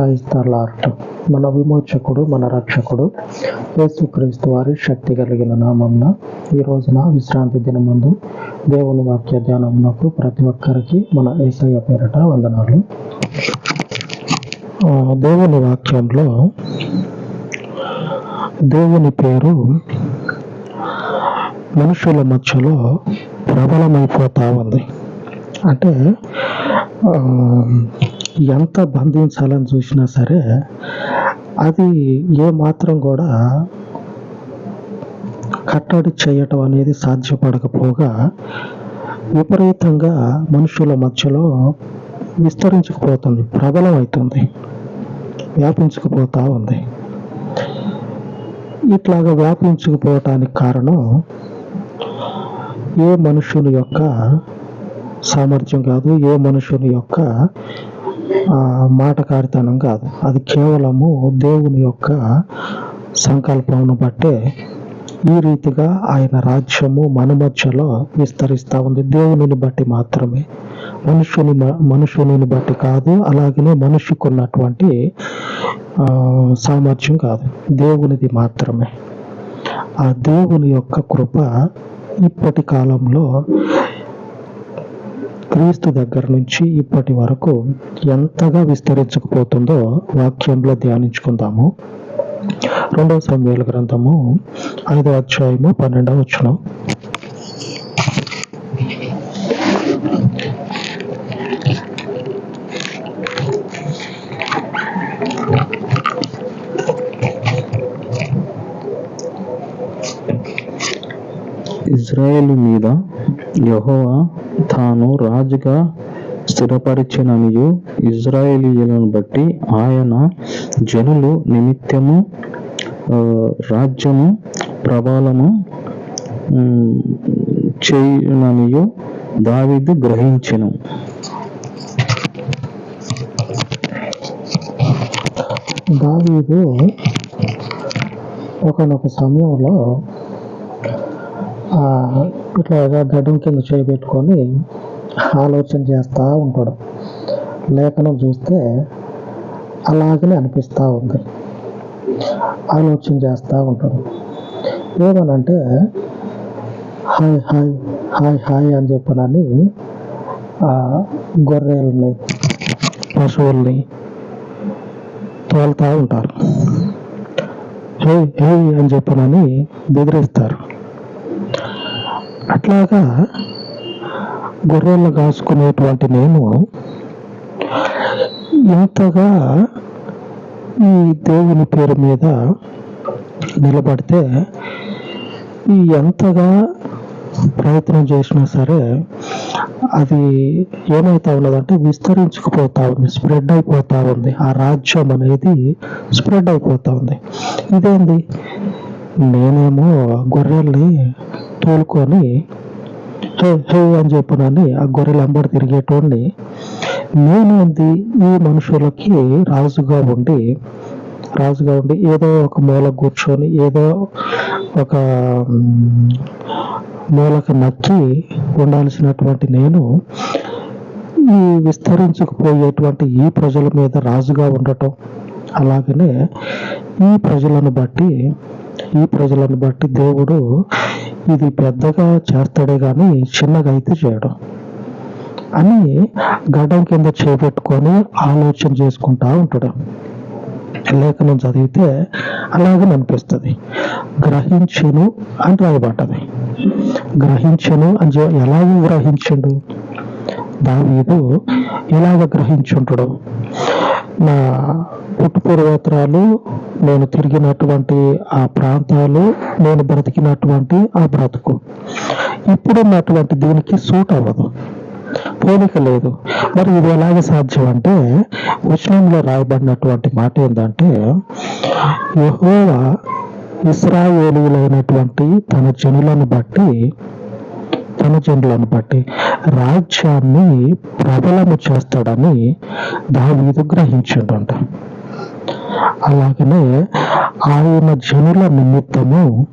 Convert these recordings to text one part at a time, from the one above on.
క్రైస్తలార్ట్. మన విమోచకుడు మన రక్షకుడు యేసుక్రీస్తు వారి శక్తి కలిగిన నామంన ఈ రోజున విశ్రాంతి దినమందు దేవుని వాక్య ధ్యానమునకు ప్రతి ఒక్కరికి మన ఏసయ్య పేరట వందనాలు. దేవుని వాక్యంలో దేవుని పేరు మనుషుల మధ్యలో ప్రబలమైపోతా ఉంది. అంటే ఎంత బంధించాలని చూసినా సరే అది ఏ మాత్రం కూడా కట్టడి చేయటం అనేది సాధ్యపడకపోగా విపరీతంగా మనుషుల మధ్యలో విస్తరించుకుపోతుంది ప్రబలం అవుతుంది వ్యాపించుకుపోతా ఉంది ఇట్లాగా వ్యాపించుకుపోవటానికి కారణం ఏ మనుషుని యొక్క సామర్థ్యం కాదు ఏ మనుషుని యొక్క మాటకారితనం కాదు. అది కేవలము దేవుని యొక్క సంకల్పమును బట్టే ఈ రీతిగా ఆయన రాజ్యము మన మధ్యలో విస్తరిస్తూ ఉంది. దేవునిని బట్టి మాత్రమే. మనుషుని మ- మనుషుని బట్టి కాదు అలాగనే మనిషికి ఉన్నటువంటి సామర్థ్యం కాదు. దేవునిది మాత్రమే. ఆ దేవుని యొక్క కృప ఇప్పటి కాలంలో క్రీస్తు దగ్గర నుంచి ఇప్పటి వరకు ఎంతగా విస్తరించకపోతుందో వాక్యంలో ధ్యానించుకుందాము. రెండవ సమయాల గ్రంథము ఐదవ అధ్యాయము పన్నెండవ వచ్చిన ఇజ్రాయెల్ మీద యెహోవా తాను రాజుగా స్థిరపరిచిననియు ఇజ్రాయేలీయులను బట్టి ఆయన జనులు నిమిత్తము రాజ్యము ప్రబలము ఉమ్, చేయుననియు గ్రహించెను. దావీదు ఒకనొక సమయంలో ఇట్లాగా ఇట్లా కింద చేయబెట్టుకొని ఆలోచన చేస్తూ ఉంటాడు. లేఖనం చూస్తే అలాగనే అనిపిస్తూ ఉంది. ఆలోచన చేస్తూ ఉంటాడు. ఏమనంటే హాయ్ హాయ్ హాయ్ హాయ్ అని చెప్పనని ఆ, గొర్రెల్ని పశువుల్ని తోలుతూ ఉంటారు. హే హే అని చెప్పనని బెదిరిస్తారు. అట్లాగా గొర్రెలు కాసుకునేటువంటి నేను ఇంతగా ఈ దేవుని పేరు మీద నిలబడితే ఈ ఎంతగా ప్రయత్నం చేసినా సరే అది ఏమైతా ఉన్నదంటే విస్తరించుకుపోతా ఉంది స్ప్రెడ్ అయిపోతా ఉంది. ఆ రాజ్యం అనేది స్ప్రెడ్ అయిపోతా ఉంది. ఇదేంది? నేనేమో గొర్రెల్ని తోలుకొని హే హే అని చెప్పనని ఆ గొర్రెలు అంబడి తిరిగేటోడిని. నేనేంది? ఈ మనుషులకి రాజుగా ఉండి రాజుగా ఉండి ఏదో ఒక మూల కూర్చొని ఏదో ఒక మూలకు నక్కి ఉండాల్సినటువంటి నేను ఈ విస్తరించుకుపోయేటువంటి ఈ ప్రజల మీద రాజుగా ఉండటం. అలాగనే ఈ ప్రజలను బట్టి ఈ ప్రజలను బట్టి దేవుడు ఇది పెద్దగా చేస్తాడే కానీ చిన్నగా అయితే చేయడం. అని గడ్డం కింద చేపెట్టుకొని ఆలోచన చేసుకుంటా ఉంటాడు. లేఖనం చదివితే అలాగే అనిపిస్తుంది. గ్రహించును అని రాయబడ్డది. గ్రహించను అని ఎలాగో గ్రహించండు? దావీదు ఇలాగ గ్రహించుంటాడు నా పుట్టుపూర్వోత్తరాలు నేను తిరిగినటువంటి ఆ ప్రాంతాలు నేను బ్రతికినటువంటి ఆ బ్రతుకు. ఇప్పుడున్నటువంటి దీనికి సూట్ అవ్వదు పోలిక లేదు. మరి ఇది ఎలాగ సాధ్యం అంటే వచనంలో రాయబడినటువంటి మాట ఏంటంటే యెహోవా ఇస్రాయేలీలైనటువంటి తన జనులను బట్టి జనులను బట్టి రాజ్యాన్ని ప్రబలము చేస్తాడని దావీదు గ్రహించిండంట. అలాగనే ఆయన జనుల నిమిత్తము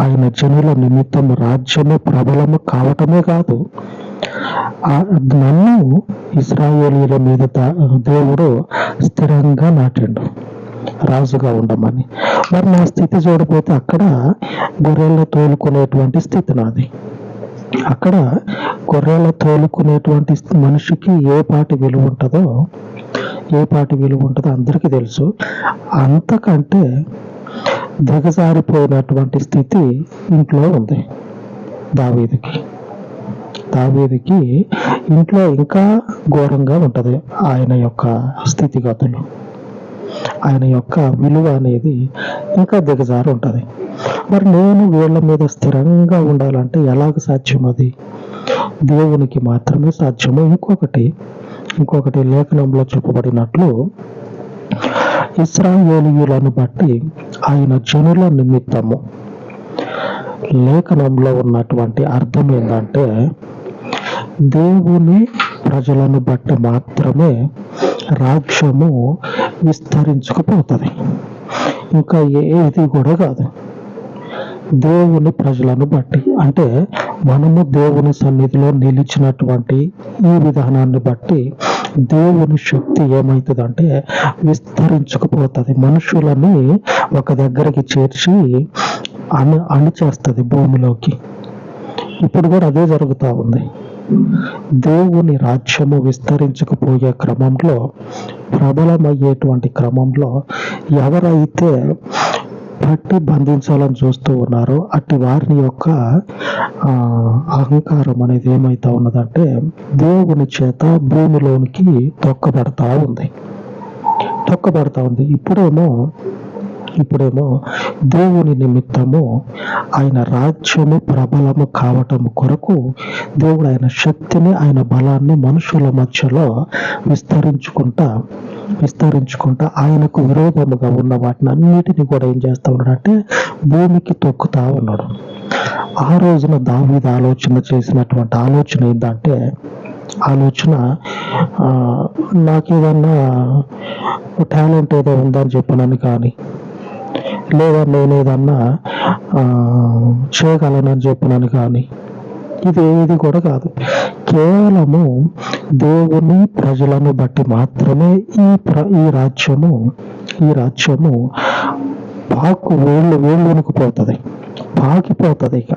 ఆయన జనుల నిమిత్తం రాజ్యము ప్రబలము కావటమే కాదు నన్ను ఇస్రాయేలీల మీద దేవుడు స్థిరంగా నాటిండు రాజుగా ఉండమని. మరి నా స్థితి చూడపోతే అక్కడ గొర్రెలను తోలుకునేటువంటి స్థితి నాది. అక్కడ గొర్రెల తోలుకునేటువంటి మనిషికి ఏ పాటి విలువ ఉంటుందో ఏ పాటి విలువ ఉంటుందో అందరికీ తెలుసు. అంతకంటే దిగజారిపోయినటువంటి స్థితి ఇంట్లో ఉంది దావీదికి. దావీదికి ఇంట్లో ఇంకా ఘోరంగా ఉంటుంది ఆయన యొక్క స్థితిగతులు. ఆయన యొక్క విలువ అనేది ఇంకా దిగజారి ఉంటుంది. మరి నేను వీళ్ళ మీద స్థిరంగా ఉండాలంటే ఎలాగ సాధ్యం అది? దేవునికి మాత్రమే సాధ్యము? ఇంకొకటి ఇంకొకటి లేఖనంలో చెప్పబడినట్లు ఇస్రాయేలీయులను బట్టి ఆయన జనుల నిమిత్తము లేఖనంలో ఉన్నటువంటి అర్థం ఏంటంటే దేవుని ప్రజలను బట్టి మాత్రమే రాజ్యము విస్తరించుకుపోతుంది. ఇంకా ఏది కూడా కాదు. దేవుని ప్రజలను బట్టి. అంటే మనము దేవుని సన్నిధిలో నిలిచినటువంటి ఈ విధానాన్ని బట్టి దేవుని శక్తి ఏమవుతుందంటే విస్తరించుకుపోతుంది. మనుషులని ఒక దగ్గరికి చేర్చి అణ అణిచేస్తుంది భూమిలోకి. ఇప్పుడు కూడా అదే జరుగుతూ ఉంది. దేవుని రాజ్యము విస్తరించకపోయే క్రమంలో ప్రబలమయ్యేటువంటి క్రమంలో ఎవరైతే పట్టి బంధించాలని చూస్తూ ఉన్నారో. అట్టి వారిని యొక్క ఆ, అహంకారం అనేది ఏమైతా ఉన్నదంటే దేవుని చేత భూమిలోనికి తొక్కబడతా ఉంది. తొక్కబడతా ఉంది. ఇప్పుడేమో ఇప్పుడేమో దేవుని నిమిత్తము ఆయన రాజ్యము ప్రబలము కావటం కొరకు దేవుడు ఆయన శక్తిని ఆయన బలాన్ని మనుషుల మధ్యలో విస్తరించుకుంటా విస్తరించుకుంటా ఆయనకు విరోధముగా ఉన్న వాటిని అన్నిటిని కూడా ఏం చేస్తా ఉన్నాడంటే భూమికి తొక్కుతా ఉన్నాడు. ఆ రోజున దావీదు ఆలోచన చేసినటువంటి ఆలోచన ఏంటంటే ఆలోచన ఆ, నాకేదన్నా టాలెంట్ ఏదో ఉందని చెప్పినాను కానీ లేదా నేను ఏదన్నా చేయగలనని చెప్పినాను కానీ ఇది ఏది కూడా కాదు. కేవలము దేవుని ప్రజలను బట్టి మాత్రమే ఈ ప్ర ఈ రాజ్యము ఈ రాజ్యము పాకు వేళ్ళు వేళ్ళునికి పోతుంది పాకిపోతుంది ఇక.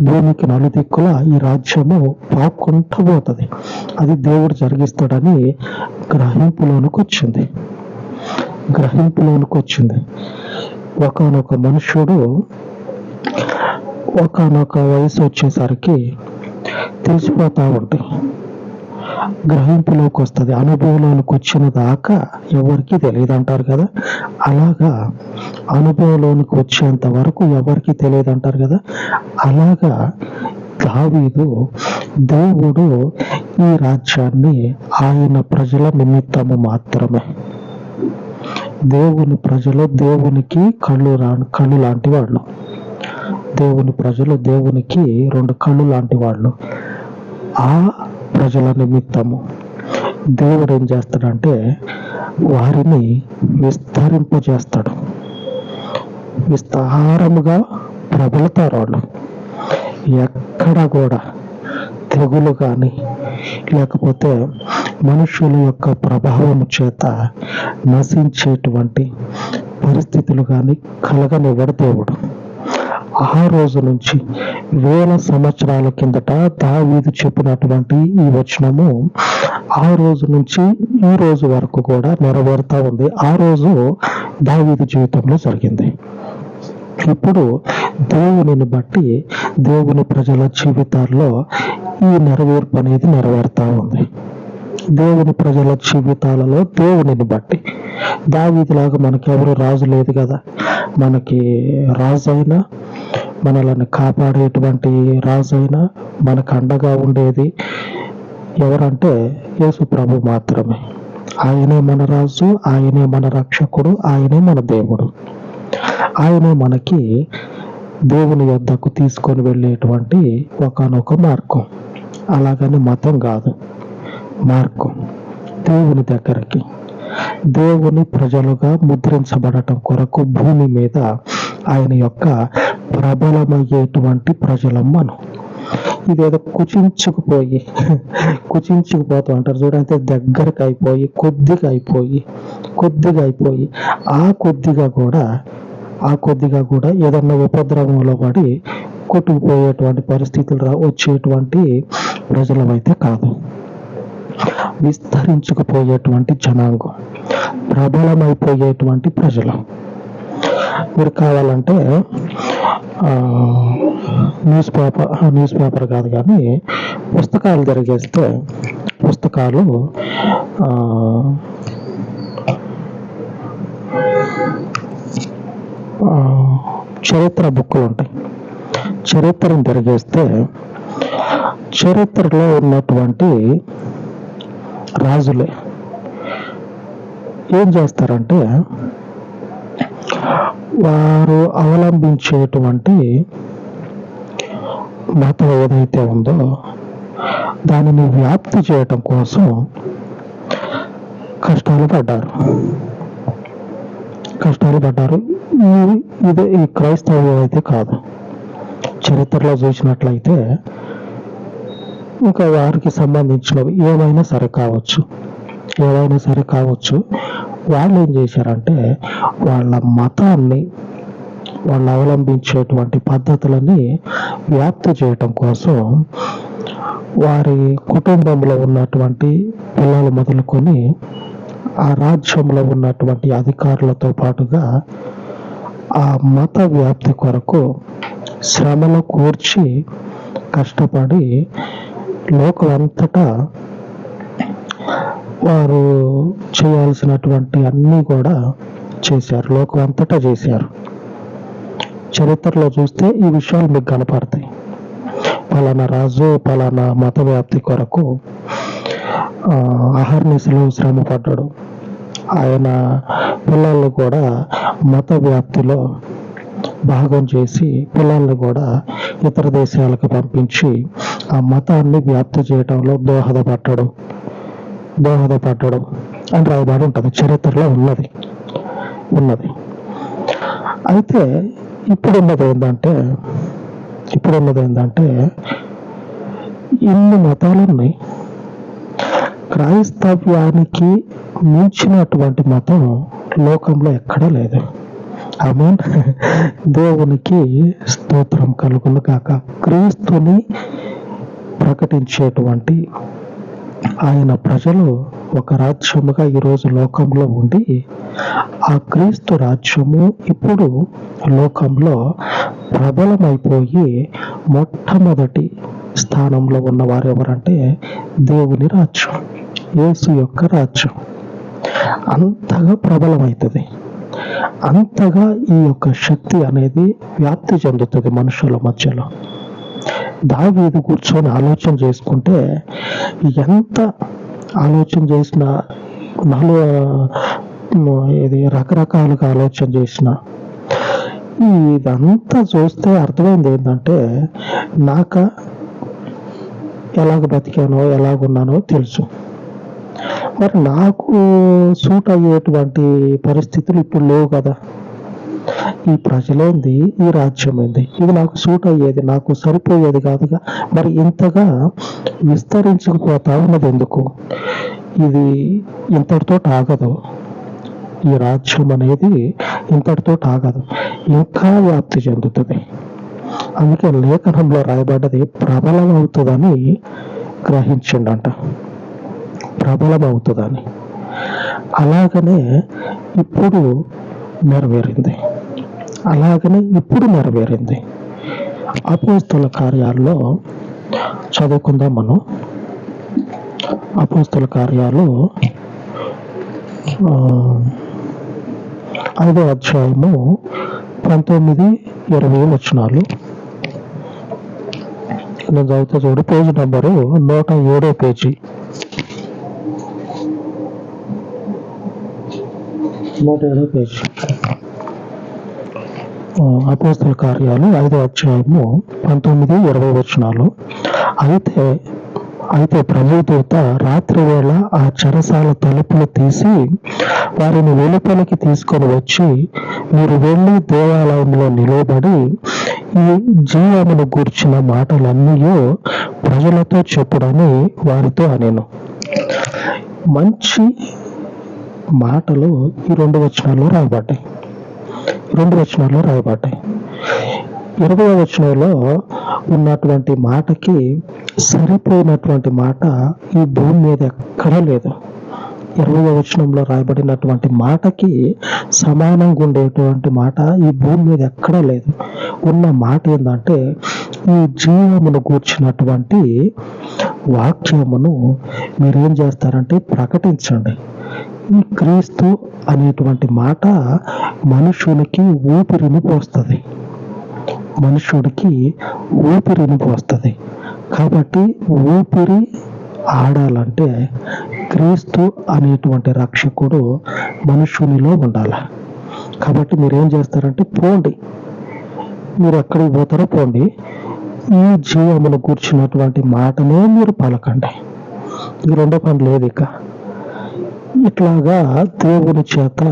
భూమికి నలుదిక్కుల ఈ రాజ్యము పాక్కుంటూ పోతుంది. అది దేవుడు జరిగిస్తాడని గ్రహింపులోనికి వచ్చింది. గ్రహింపులోనికి వచ్చింది. ఒకనొక మనుష్యుడు ఒకనొక వయసు వచ్చేసరికి తెలిసిపోతూ ఉంటాయి గ్రహింపులోకి వస్తుంది అనుభవంలోనికి వచ్చిన దాకా ఎవరికి తెలియదు అంటారు కదా? అలాగా అనుభవంలోనికి వచ్చేంత వరకు ఎవరికి తెలియదు అంటారు కదా? అలాగా దావీదు దేవుడు ఈ రాజ్యాన్ని ఆయన ప్రజల నిమిత్తము మాత్రమే. దేవుని ప్రజలు దేవునికి కళ్ళు రా కళ్ళు లాంటి వాళ్ళు. దేవుని ప్రజలు దేవునికి రెండు కళ్ళు లాంటి వాళ్ళు. ఆ ప్రజల నిమిత్తము దేవుడు ఏం చేస్తాడంటే వారిని విస్తరింపజేస్తాడు. విస్తారముగా ప్రబలుతారు వాళ్ళు. ఎక్కడ కూడా తెగులు కానీ లేకపోతే మనుషుల యొక్క ప్రభావం చేత నశించేటువంటి పరిస్థితులు కానీ కలగనివ్వడు దేవుడు. ఆ రోజు నుంచి వేల సంవత్సరాల కిందట దావీదు చెప్పినటువంటి ఈ వచనము ఆ రోజు నుంచి ఈ రోజు వరకు కూడా నెరవేరుతా ఉంది. ఆ రోజు దావీదు జీవితంలో జరిగింది. ఇప్పుడు దేవునిని బట్టి దేవుని ప్రజల జీవితాల్లో ఈ నెరవేర్పు అనేది నెరవేరుతా ఉంది. దేవుని ప్రజల జీవితాలలో దేవునిని బట్టి. దావీదిలాగా మనకి ఎవరు రాజు లేదు కదా. మనకి రాజు అయినా మనల్ని కాపాడేటువంటి రాజు అయినా మనకు అండగా ఉండేది ఎవరంటే యేసు ప్రభు మాత్రమే. ఆయనే మన రాజు ఆయనే మన రక్షకుడు ఆయనే మన దేవుడు. ఆయనే మనకి దేవుని యొద్దకు తీసుకొని వెళ్ళేటువంటి ఒకనొక మార్గం. అలాగని మతం కాదు. మార్గం. దేవుని దగ్గరికి. దేవుని ప్రజలుగా ముద్రించబడటం కొరకు భూమి మీద ఆయన యొక్క ప్రబలమయ్యేటువంటి ప్రజలం మనం ఇదేదో కుచించుకుపోయి కుచించుకుపోతూ అంటారు. చూడంటే దగ్గరకు అయిపోయి కొద్దిగా అయిపోయి కొద్దిగా అయిపోయి ఆ కొద్దిగా కూడా ఆ కొద్దిగా కూడా ఏదన్నా ఉపద్రవంలో పడి కొట్టుకుపోయేటువంటి పరిస్థితులు రా వచ్చేటువంటి ప్రజలమైతే కాదు. విస్తరించుకుపోయేటువంటి జనాంగం ప్రబలమైపోయేటువంటి ప్రజలు. మీరు కావాలంటే ఆ, న్యూస్ పేపర్ ఆ, న్యూస్ పేపర్ కాదు కానీ పుస్తకాలు జరిగేస్తే పుస్తకాలు ఆ, చరిత్ర బుక్కులు ఉంటాయి. చరిత్రను జరిగేస్తే చరిత్రలో ఉన్నటువంటి రాజులే. ఏం చేస్తారంటే వారు అవలంబించేటువంటి మతం ఏదైతే ఉందో దానిని వ్యాప్తి చేయటం కోసం కష్టాలు పడ్డారు. కష్టాలు పడ్డారు. ఇది ఇదే ఈ క్రైస్తవం అయితే కాదు. చరిత్రలో చూసినట్లయితే ఇంకా వారికి సంబంధించినవి ఏమైనా సరే కావచ్చు. ఏవైనా సరే కావచ్చు. వాళ్ళు ఏం చేశారంటే వాళ్ళ మతాన్ని వాళ్ళు అవలంబించేటువంటి పద్ధతులని వ్యాప్తి చేయటం కోసం వారి కుటుంబంలో ఉన్నటువంటి పిల్లలు మొదలుకొని ఆ రాజ్యంలో ఉన్నటువంటి అధికారులతో పాటుగా ఆ మత వ్యాప్తి కొరకు శ్రమలో కూర్చి కష్టపడి లోకమంతటా వారు చేయాల్సినటువంటి అన్నీ కూడా చేశారు. లోకం అంతటా చేశారు. చరిత్రలో చూస్తే ఈ విషయాలు మీకు కనపడతాయి. పలానా రాజు పలానా మత వ్యాప్తి కొరకు అహర్నిశలు శ్రమ పడ్డాడు ఆయన పిల్లల్ని కూడా మత వ్యాప్తిలో భాగం చేసి పిల్లల్ని కూడా ఇతర దేశాలకు పంపించి ఆ మతాన్ని వ్యాప్తి చేయటంలో దోహదపడ్డాడు. దోహదపట్టడం అని రాయబడి ఉంటుంది. చరిత్రలో ఉన్నది. ఉన్నది. అయితే ఇప్పుడున్నది ఏంటంటే ఇప్పుడున్నది ఏంటంటే ఇన్ని మతాలు ఉన్నాయి క్రైస్తవ్యానికి మించినటువంటి మతం లోకంలో ఎక్కడా లేదు. ఆమె దేవునికి స్తోత్రం కలుగులు కాక క్రీస్తుని ప్రకటించేటువంటి ఆయన ప్రజలు ఒక రాజ్యముగా ఈరోజు లోకంలో ఉండి ఆ క్రీస్తు రాజ్యము ఇప్పుడు లోకంలో ప్రబలమైపోయి మొట్టమొదటి స్థానంలో ఉన్నవారు ఎవరంటే దేవుని రాజ్యం యేసు యొక్క రాజ్యం. అంతగా ప్రబలమవుతుంది అంతగా ఈ యొక్క శక్తి అనేది వ్యాప్తి చెందుతుంది మనుషుల మధ్యలో. దావీదు కూర్చొని ఆలోచన చేసుకుంటే ఎంత ఆలోచన చేసిన నాలో ఇది రకరకాలుగా ఆలోచన చేసిన ఇదంతా చూస్తే అర్థమైంది ఏంటంటే నాక ఎలాగ బతికానో ఎలాగున్నానో తెలుసు. మరి నాకు సూట్ అయ్యేటువంటి పరిస్థితులు ఇప్పుడు లేవు కదా. ఈ ప్రజలేంది ఈ రాజ్యం ఏంది ఇది నాకు సూట్ అయ్యేది నాకు సరిపోయేది కాదుగా. మరి ఇంతగా విస్తరించుకుపోతా ఉన్నది ఎందుకు? ఇది ఇంతటితో ఆగదు. ఈ రాజ్యం అనేది ఇంతటితో ఆగదు. ఇంకా వ్యాప్తి చెందుతుంది. అందుకే లేఖనంలో రాయబడ్డది ప్రబలం అవుతుందని గ్రహించిండంట. ప్రబలం అవుతుందని అలాగనే ఇప్పుడు నెరవేరింది. అలాగనే ఇప్పుడు నెరవేరింది. అపోస్తుల కార్యాల్లో చదువుకుందాం మనం. అపోస్తుల కార్యాలు ఆ, ఐదో అధ్యాయము పంతొమ్మిది ఇరవై వచనాలు. నేను చదివితే చూడు పేజీ నెంబరు నూట ఏడో పేజీ. నూట ఏడో పేజీ అపోస్తుల కార్యాలు ఐదో అధ్యాయము పంతొమ్మిది ఇరవై వచనాలు. అయితే అయితే ప్రభుదూత రాత్రి వేళ ఆ చెరసాల తలుపులు తీసి వారిని వెలుపలికి తీసుకొని వచ్చి మీరు వెళ్ళి దేవాలయంలో నిలబడి ఈ జీవమును గూర్చిన మాటలన్నీ ప్రజలతో చెప్పుడని వారితో అనేను. మంచి మాటలు ఈ రెండు వచనాల్లో రాయబడ్డాయి. రెండు వచనాల్లో రాయబడ్డాయి. ఇరవై వచనంలో ఉన్నటువంటి మాటకి సరిపోయినటువంటి మాట ఈ భూమి మీద ఎక్కడా లేదు. ఇరవై వచనంలో రాయబడినటువంటి మాటకి సమానంగా ఉండేటువంటి మాట ఈ భూమి మీద ఎక్కడా లేదు. ఉన్న మాట ఏంటంటే ఈ జీవమును కూర్చున్నటువంటి వాక్యమును మీరేం చేస్తారంటే ప్రకటించండి. ఈ క్రీస్తు అనేటువంటి మాట మనుషునికి ఊపిరిని పోస్తుంది. మనుషుడికి ఊపిరిని పోస్తుంది. కాబట్టి ఊపిరి ఆడాలంటే క్రీస్తు అనేటువంటి రక్షకుడు మనుషునిలో ఉండాలి. కాబట్టి మీరు ఏం చేస్తారంటే పోండి. మీరు ఎక్కడికి పోతారో పోండి. ఈ జీవమును కూర్చున్నటువంటి మాటనే మీరు పలకండి. ఈ రెండో పని లేదు ఇక. ఇట్లాగా దేవుని చేత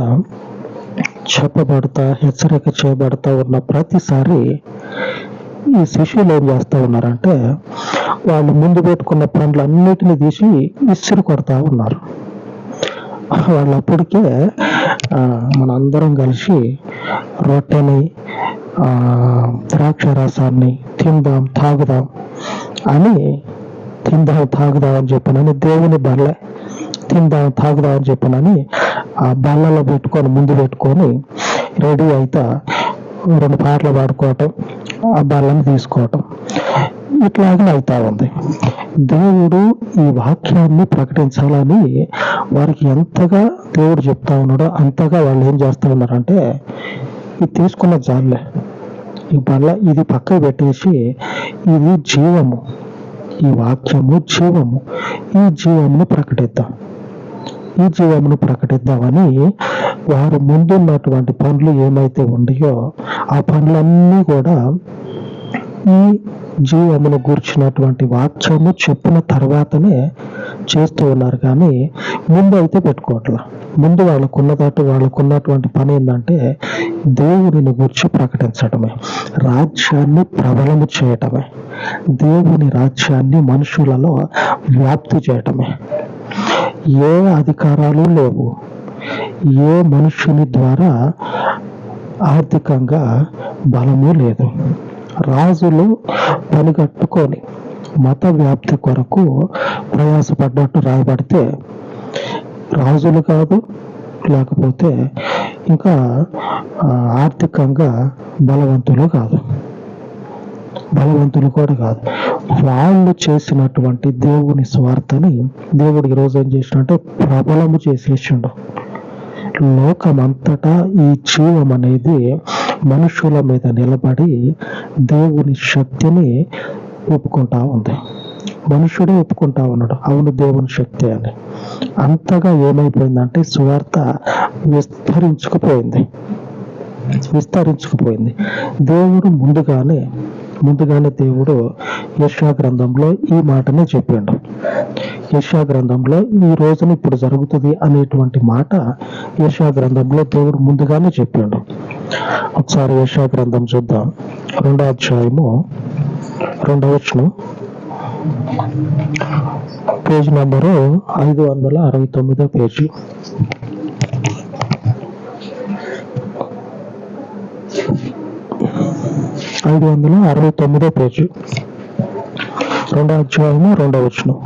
చెప్పబడతా హెచ్చరిక చేయబడతా ఉన్న ప్రతిసారి ఈ శిష్యులు ఏం చేస్తా ఉన్నారంటే వాళ్ళు ముందు పెట్టుకున్న పనులన్నిటిని తీసి ఇసురు కొడతా ఉన్నారు. వాళ్ళు అప్పటికే మనందరం కలిసి రొట్టెని ఆ, ద్రాక్ష రసాన్ని తిందాం తాగుదాం అని తిందాం తాగుదాం అని చెప్పినని దేవుని బల్లే తిందా తాగుదా అని చెప్పినని ఆ బల్లలో పెట్టుకొని ముందు పెట్టుకొని రెడీ అయితే రెండు పాటలు పాడుకోవటం ఆ బల్లను తీసుకోవటం. ఇట్లాగే అవుతా ఉంది. దేవుడు ఈ వాక్యాన్ని ప్రకటించాలని వారికి ఎంతగా దేవుడు చెప్తా ఉన్నాడో అంతగా వాళ్ళు ఏం చేస్తా ఉన్నారంటే ఇది తీసుకున్న జాలే ఈ బల్ల ఇది పక్కకు పెట్టేసి ఇది జీవము. ఈ వాక్యము జీవము. ఈ జీవమును ప్రకటిద్దాం. ఈ జీవమును ప్రకటిద్దామని వారు ముందున్నటువంటి పనులు ఏమైతే ఉన్నాయో ఆ పనులన్నీ కూడా ఈ జీవమును గూర్చినటువంటి వాక్యము చెప్పిన తర్వాతనే చేస్తూ ఉన్నారు కానీ ముందు అయితే పెట్టుకోవట్లా. ముందు వాళ్ళకున్నదట వాళ్ళకున్నటువంటి పని ఏంటంటే దేవుడిని గురించి ప్రకటించడమే. రాజ్యాన్ని ప్రబలము చేయటమే. దేవుని రాజ్యాన్ని మనుషులలో వ్యాప్తి చేయటమే. ఏ అధికారాలు లేవు. ఏ మనుషుని ద్వారా ఆర్థికంగా బలము లేదు. రాజులు పనిగట్టుకొని మత వ్యాప్తి కొరకు ప్రయాసపడ్డట్టు రాయబడితే రాజులు కాదు లేకపోతే ఇంకా ఆర్థికంగా బలవంతులు కాదు. బలవంతులు కూడా కాదు. వాళ్ళు చేసినటువంటి దేవుని స్వార్థని దేవుడు ఈరోజు ఏం చేసినట్టే ప్రబలము చేసేసిండు. లోకమంతటా ఈ జీవం అనేది మనుషుల మీద నిలబడి దేవుని శక్తిని ఒప్పుకుంటా ఉంది. మనుషుడే ఒప్పుకుంటా ఉన్నాడు. అవును దేవుని శక్తి అని. అంతగా ఏమైపోయిందంటే సువార్త విస్తరించుకుపోయింది. విస్తరించుకుపోయింది. దేవుడు ముందుగానే ముందుగానే దేవుడు యశా గ్రంథంలో ఈ మాటనే చెప్పిండు యశా గ్రంథంలో ఈ రోజున ఇప్పుడు జరుగుతుంది అనేటువంటి మాట యశా గ్రంథంలో దేవుడు ముందుగానే చెప్పిండు ఒకసారి యశా గ్రంథం చూద్దాం. రెండో అధ్యాయము రెండవ వచనం. పేజ్ నంబరు ఐదు వందల అరవై తొమ్మిదో పేజీ. ఐదు వందల అరవై తొమ్మిదో పేజీ. రెండో అధ్యాయము రెండో వచనం.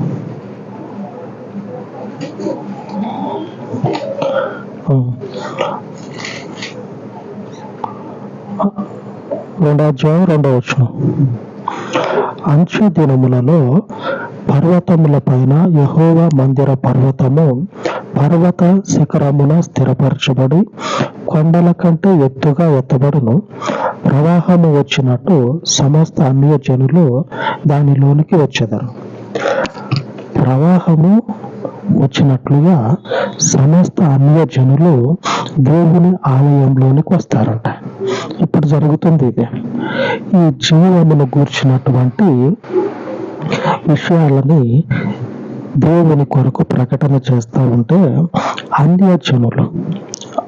రెండో అధ్యాయం రెండో వచనం. అంచు దినములలో పర్వతముల పైన యహోవ మందిర పర్వతము పర్వత శిఖరమున స్థిరపరచబడి కొండల కంటే ఎత్తుగా ఎత్తబడును. ప్రవాహము వచ్చినట్టు సమస్త అన్య జనులు దానిలోనికి వచ్చెదరు. ప్రవాహము వచ్చినట్లుగా సమస్త అన్య జనులు దేవుని ఆలయంలోనికి వస్తారంట. ఇప్పుడు జరుగుతుంది ఇది. ఈ జీవమును గూర్చినటువంటి విషయాలని దేవుని కొరకు ప్రకటన చేస్తూ ఉంటే అన్యజనులు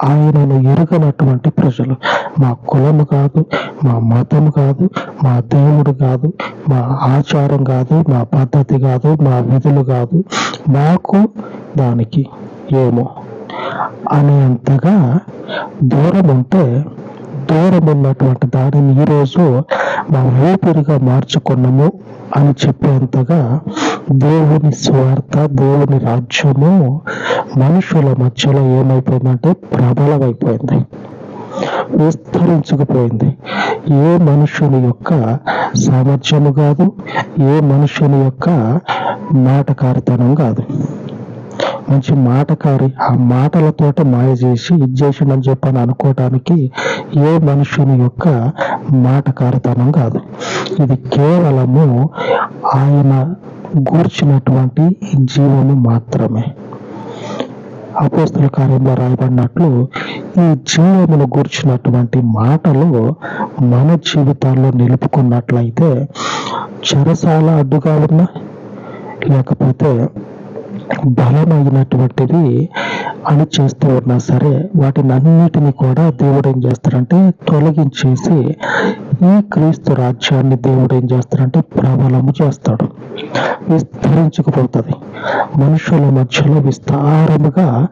ఆయనను ఎరుగనటువంటి ప్రజలు మా కులము కాదు మా మతం కాదు మా దేవుడు కాదు మా ఆచారం కాదు మా పద్ధతి కాదు మా విధులు కాదు మాకు దానికి ఏమో అనేంతగా దూరం ఉంటే దూరం ఉన్నటువంటి దానిని ఈరోజు మా ఊపిరిగా మార్చుకున్నాము అని చెప్పేంతగా దేవుని స్వార్థ దేవుని రాజ్యము మనుషుల మధ్యలో ఏమైపోయిందంటే ప్రబలమైపోయింది. విస్తరించుకుపోయింది. ఏ మనుషుని యొక్క సామర్థ్యము కాదు ఏ మనుషుని యొక్క నాటకారితనం కాదు. మంచి మాటకారి ఆ మాటలతోట మాయ చేసి ఇది చేసిండని చెప్పని అనుకోవటానికి ఏ మనుషుని యొక్క మాటకారితనం కాదు. ఇది కేవలము ఆయన గూర్చినటువంటి జీవము మాత్రమే. అపోస్తుల కార్యంలో రాయబడినట్లు ఈ జీవమును గూర్చినటువంటి మాటలు మన జీవితాల్లో నిలుపుకున్నట్లయితే చెరసాల అడ్డుగా ఉన్నా లేకపోతే బలమైనటువంటిది అని చేస్తూ ఉన్నా సరే వాటిని అన్నిటిని కూడా దేవుడు ఏం చేస్తారంటే తొలగించేసి ఈ క్రీస్తు రాజ్యాన్ని దేవుడు ఏం చేస్తాడంటే ప్రబలము చేస్తాడు. విస్తరించుకుపోతుంది. మనుషుల మధ్యలో విస్తారముగా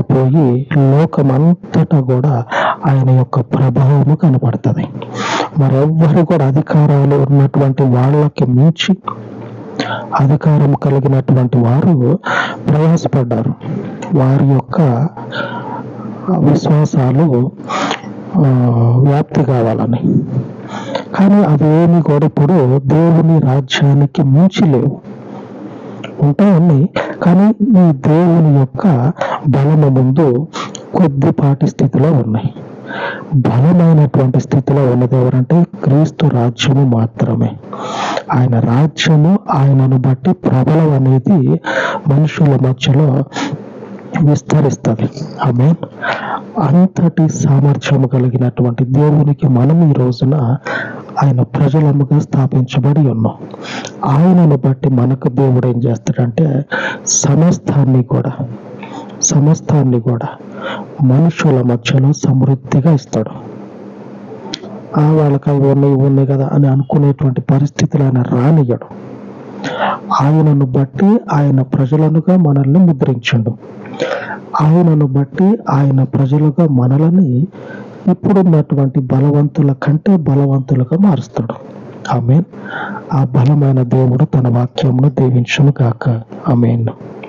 పోయి లోకమంతటా కూడా ఆయన యొక్క ప్రభావము కనపడుతుంది. మరెవ్వరు కూడా అధికారాలు ఉన్నటువంటి వాళ్ళకి మించి అధికారం కలిగినటువంటి వారు ప్రయాసపడ్డారు. వారి యొక్క విశ్వాసాలు వ్యాప్తి కావాలని. కానీ అవేమి కూడా ఇప్పుడు దేవుని రాజ్యానికి మించి లేవు. ఉంటాయని కానీ ఈ దేవుని యొక్క బలము ముందు కొద్దిపాటి స్థితిలో ఉన్నాయి. బలమైనటువంటి స్థితిలో ఉన్నది ఎవరంటే క్రీస్తు రాజ్యము మాత్రమే. ఆయన రాజ్యము ఆయనను బట్టి ప్రబలం అనేది మనుషుల మధ్యలో విస్తరిస్తుంది ఆమె అంతటి సామర్థ్యము కలిగినటువంటి దేవునికి మనం ఈ రోజున ఆయన ప్రజలముగా స్థాపించబడి ఉన్నాం. ఆయనను బట్టి మనకు దేవుడు ఏం చేస్తాడంటే సమస్తాన్ని కూడా సమస్తాన్ని కూడా మనుషుల మధ్యలో సమృద్ధిగా ఇస్తాడు. ఆ వాళ్ళకి అవి ఉన్నాయి ఉన్నాయి కదా అని అనుకునేటువంటి పరిస్థితులు ఆయన రానియడు ఆయనను బట్టి ఆయన ప్రజలనుగా మనల్ని ముద్రించండు. ఆయనను బట్టి ఆయన ప్రజలుగా మనలని ఇప్పుడున్నటువంటి బలవంతుల కంటే బలవంతులుగా మారుస్తాడు. ఆమెన్. ఆ బలమైన దేవుడు తన వాక్యమును దీవించును కాక ఆమెన్.